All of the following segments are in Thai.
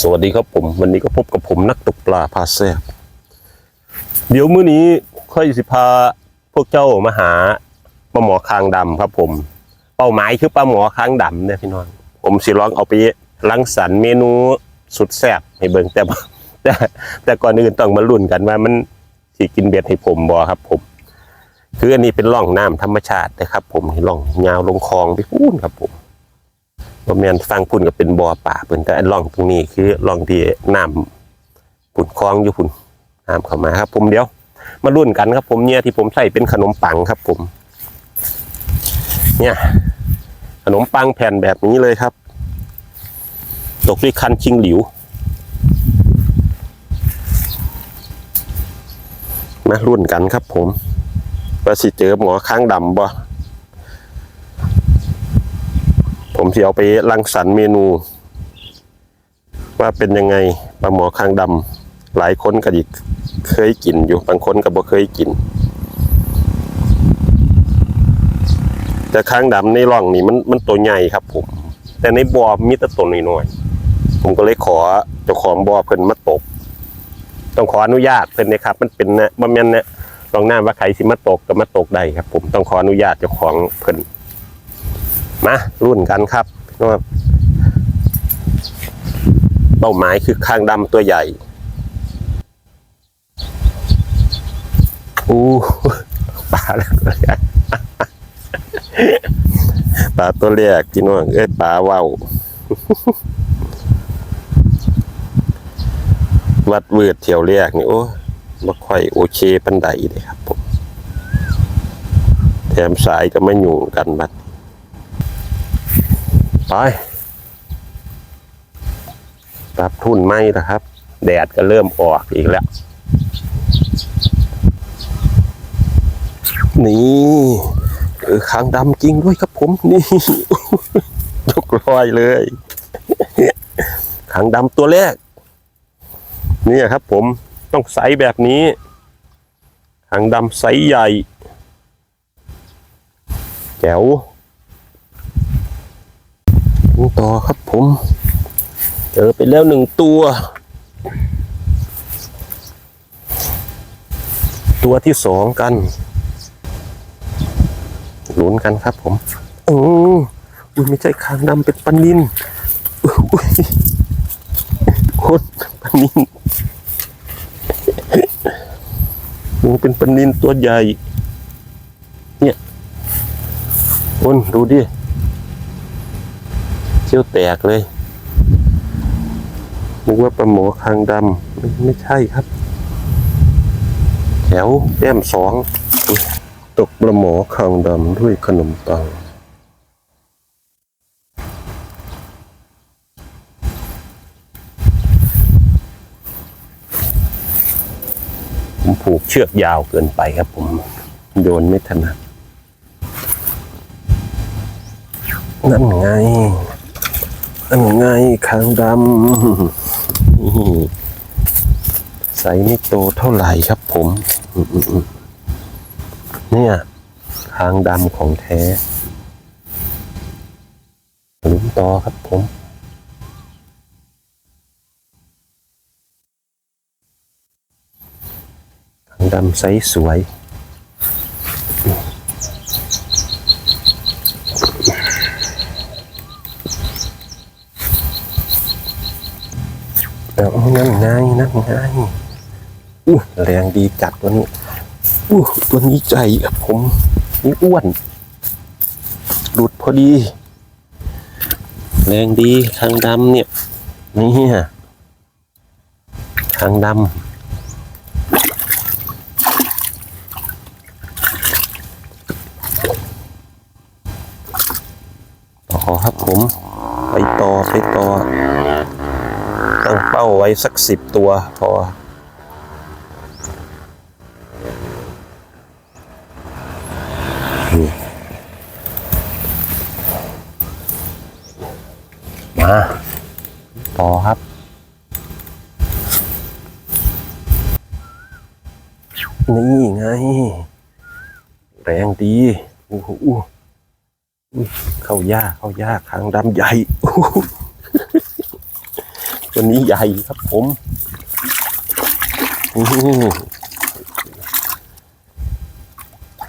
สวัสดีครับผม วันนี้ก็พบกับผมนักตกปลาพาแซบเดี๋ยวมื้อนี้ค่อยสิพาพวกเจ้ามาหาปลาหมอคางดำครับผม เป้าหมายคือปลาหมอคางดำเนี่ยพี่น้องผมสิลองเอาไปรังสรรค์เมนูสุดแซ่บให้เบิ่งแต่แต่แต่ก่อนอื่นต้องมาลุ้นกันว่ามันสิกินเบ็ดให้ผมบ่ครับ ผม คืออันนี้เป็นร่องน้ำธรรมชาตินะครับ ผมร่องยาวลงคลองไปพูนครับผม บ่แม่นฟังพุ่นก็เป็นบ่อป่าเพิ่นแต่อันร่องตรงนี้คือร่องที่น้ำพุ่นคลองอยู่พุ่นน้ำเข้ามาครับ ผมเดี๋ยว มารุ่นกันครับ ผมเนี่ยที่ผมใส่เป็นขนมปังครับ ผม เนี่ย ขนมปังแผ่นแบบนี้เลยครับ ตกด้วยคันชิงหลิวมารุ่นกันครับ ผมว่าสิเจอหมอค้างดำบ่ ผมจะเอาไปรังสรรค์เมนู ว่าเป็นยังไงปลาหมอคางดำหลายคนก็ดิเคยกินอยู่บางคนก็บ่เคยกิน แต่คางดำในร่องนี่มันมันตัวใหญ่ครับผม แต่ในบ่อมีแต่ตัวน้อยๆผมก็เลยขอเจ้าของบ่อเพิ่นมาตก ต้องขออนุญาตเพิ่นนะครับ มันเป็นนะบ่แม่นนะลองน้าว่าใครสิมาตกก็มาตกได้ครับ ผมต้องขออนุญาตเจ้าของเพิ่น มารุ่นกันครับว่าเป้าหมายคือข้างดำตัวใหญ่อู้ปลาแล้วตัวใหญ่ปลาตัวแรกพี่น้องเอ้ยปลาเว้าววัดเวิร์ดเที่ยวแรกนี่โอ้ม่ค่อยโอเคปันใดเลยครับผมแถมสายก็ไม่อยู่กันบัด ไปปรับทุ่นไหมนะครับ แดดก็เริ่มออกอีกแล้ว นี่เออคางดำจริงด้วยครับผมนี่ยกลอยเลยคางดำตัวแรก นี่ครับผมต้องไซส์แบบนี้คางดำไซส์ใหญ่แจ๋ว ดูต่อครับผม เจอไปแล้วหนึ่งตัว ตัวที่สองกันลุ้นกันครับผมโอ้อุ้ยไม่ใช่คางดำเป็นปนินอุ้ยโคตรปนินดูเป็นปนินตัวใหญ่ เนี่ยคนดูดิ เชี่ยวแตกเลยนึกว่าปลาหมอคางดำไม่ไม่ใช่ครับ แถวแต้มสอง ตกปลาหมอคางดำด้วยขนมปังผมผูกเชือกยาวเกินไปครับผม โยนไม่ถนัดนั่นไง นั่นไงคางดำนี่ใส่ไม่โตเท่าไหร่ครับผม เนี่ยคางดำของแท้ลุ้นต่อครับผมคางดำไซส์สวย เอานั่นไงนั่นไงอู้แรงดีจัดตัวนี้อู้ตัวนี้ใจครับผมนี่อ้วน หลุดพอดี แรงดีทางดำเนี่ยนี่ฮะทางดำต่อครับผม ไปต่อไปต่อ ตั้งเป้าไว้สักสิบตัวพอนี่มาต่อครับ นี่ไง แรงดีโอ้โหอุ้ยเข้ายากเข้ายากคางดำใหญ่โอ้โห ตัวนี้ใหญ่ครับผมโอ้โห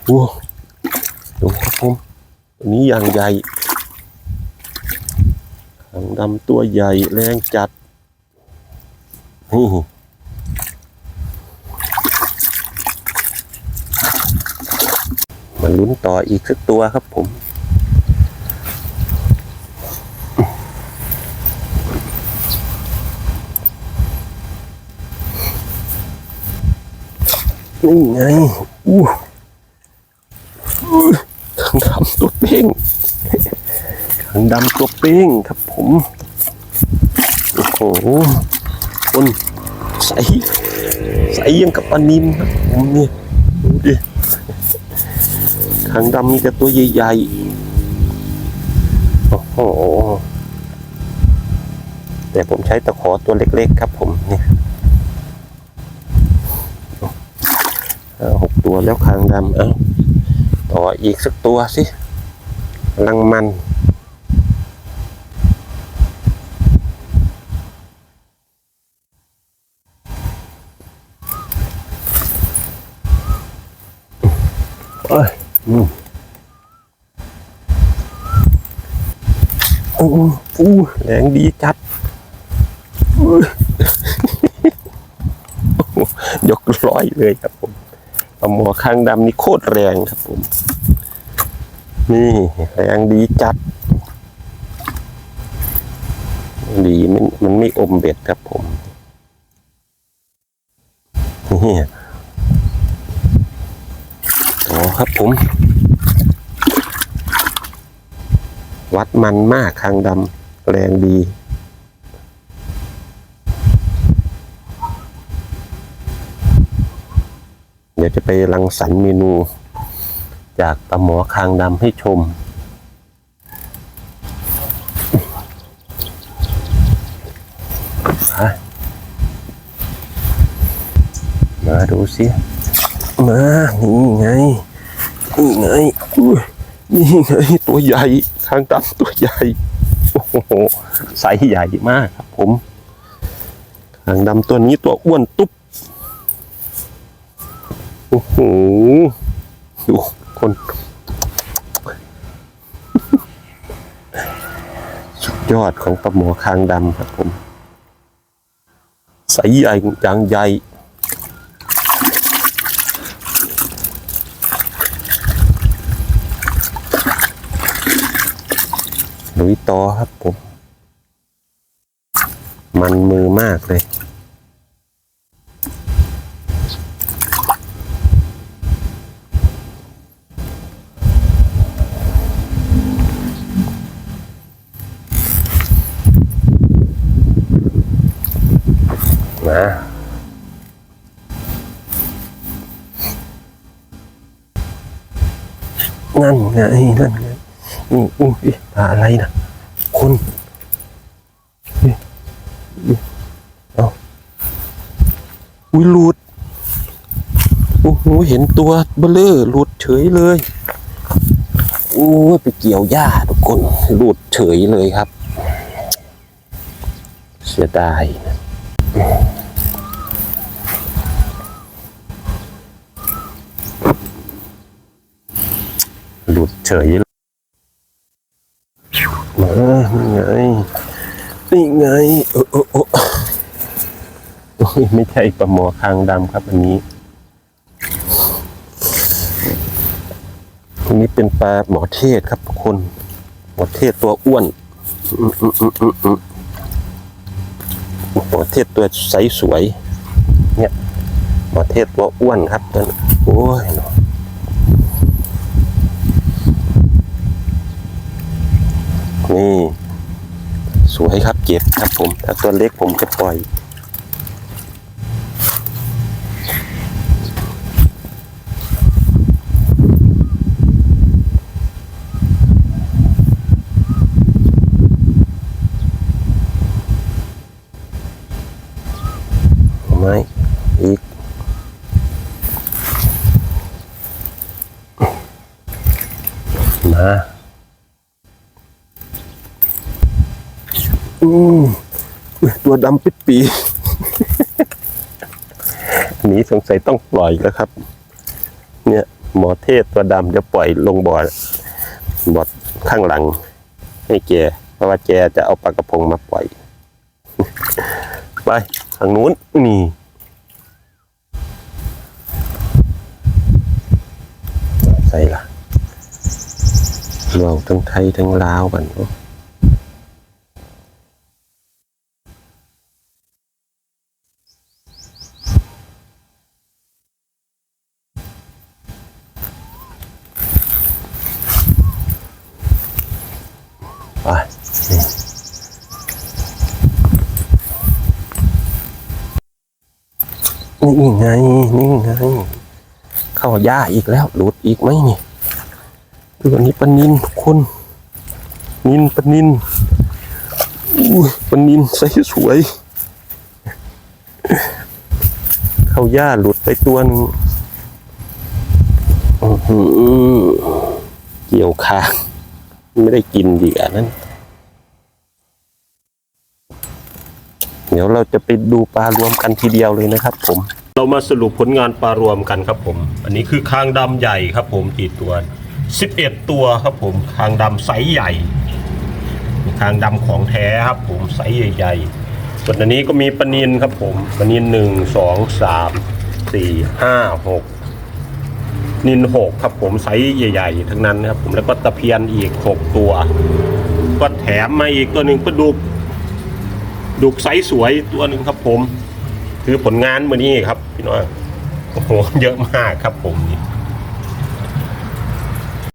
ดูครับผมตัวนี้อย่างใหญ่หางดำตัวใหญ่แรงจัดนี่มาลุ้นต่ออีกสักตัวครับผม นี่ไงอู้หูขังดำตัวเป้งขังดำตัวเป้งครับผมโอ้โหคนใสใสยังกับปลานินครับผมเนี่ยดูดิขังดำมีแต่ตัวใหญ่ๆโอ้โหแต่ผมใช้ตะขอตัวเล็กๆครับผมเนี่ย เอาหกตัวแล้วคางดำเอาต่ ออีกสักตัวสิกำลังมัน เอ้ยอืมโอ้โหแรงดีจัดอุ้ยยกร้อยเลยครับผมปลาหมอคางดำนี่โคตรแรงครับผม นี่แรงดีจัด ดีมันมันไม่อมเบ็ดครับผมนี่ต่อครับผม วัดมันมากคางดำแรงดีเดี๋ยวจะไปรังสรรค์เมนู จากปลาหมอคางดำให้ชม มาดูสิมา นี่ไง นี่ไงนี่ไง ตัวใหญ่คางดำตัวใหญ่ โอ้โหไซส์ใหญ่มากครับผมคางดำตัวนี้ตัวอ้วนตุ๊บ โอ้โห ดู คนสุดยอดของปลาหมอคางดำครับผมใสใหญ่จางใหญ่ลุยต่อครับผม มันมือมากเลย มานั่นไงนั่นไงอุ้ยอะไรนะคุณเอาอุ้ยหลุดโอ้โหเห็นตัวเบลเลอร์หลุดเฉยเลยโอ้ยไปเกี่ยวหญ้าทุกคนหลุดเฉยเลยครับ เสียดายนะ ยเลยมานี่ไงนี่ไงเออเออเออโอ้ไม่ใช่ปลาหมอคางดำครับ อันนี้อันนี้เป็นปลาหมอเทศครับทุกคนหมอเทศตัวอ้วนหมอเทศตัวใสสวย เนี่ยหมอเทศตัวอ้วนครับตัวโอ้ย นี่ สวยครับเก็บครับผมถ้าตัวเล็กผมก็ปล่อย ไม้อีก มา อืม อุ๊ย ตัวดำปิดปี อันนี้สงสัยต้องปล่อยแล้วครับ เนี่ยหมอเทศตัวดำจะปล่อยลงบ่อบ่อข้างหลัง ให้แกเพราะว่าแกจะเอาปลากระพงมาปล่อย ไปทางนู้นนี่ใส่ละเราทั้งไทยทั้งลาวกันเน นี่ไง นี่ไง เข้าย่าอีกแล้ว หลุดอีกไหมนี่ดูอันนี้ปนินทุกคน นินปนินอุ้ยปนินใสสวย เข้าย่าหลุดไปตัวหนึงอื้อหือเกี่ยวคางไม่ได้กินดีอะนั้น เดี๋ยวเราจะไปดูปลารวมกันทีเดียวเลยนะครับ ผม เรามาสรุปผลงานปลารวมกันครับผม อันนี้คือคางดำใหญ่ครับ ผมกี่ตัว 11 ตัวครับผมคางดำไซส์ใหญ่คางดำของแท้ครับ ผมไซส์ใหญ่ๆส่วนอันนี้ก็มีปลานินครับผมปลานินหนึ่งสองสามสี่ห้าหกนินหกครับผมไซส์ใหญ่ ๆ ทั้งนั้นครับผมแล้วก็ตะเพียนอีกหกตัว ก็แถมมาอีกตัวหนึ่งปลาดุก ดุกไซส์สวยตัวหนึ่งครับผม คือผลงานมือนี้ครับ พี่น้องโอ้โหเยอะมากครับผมนี่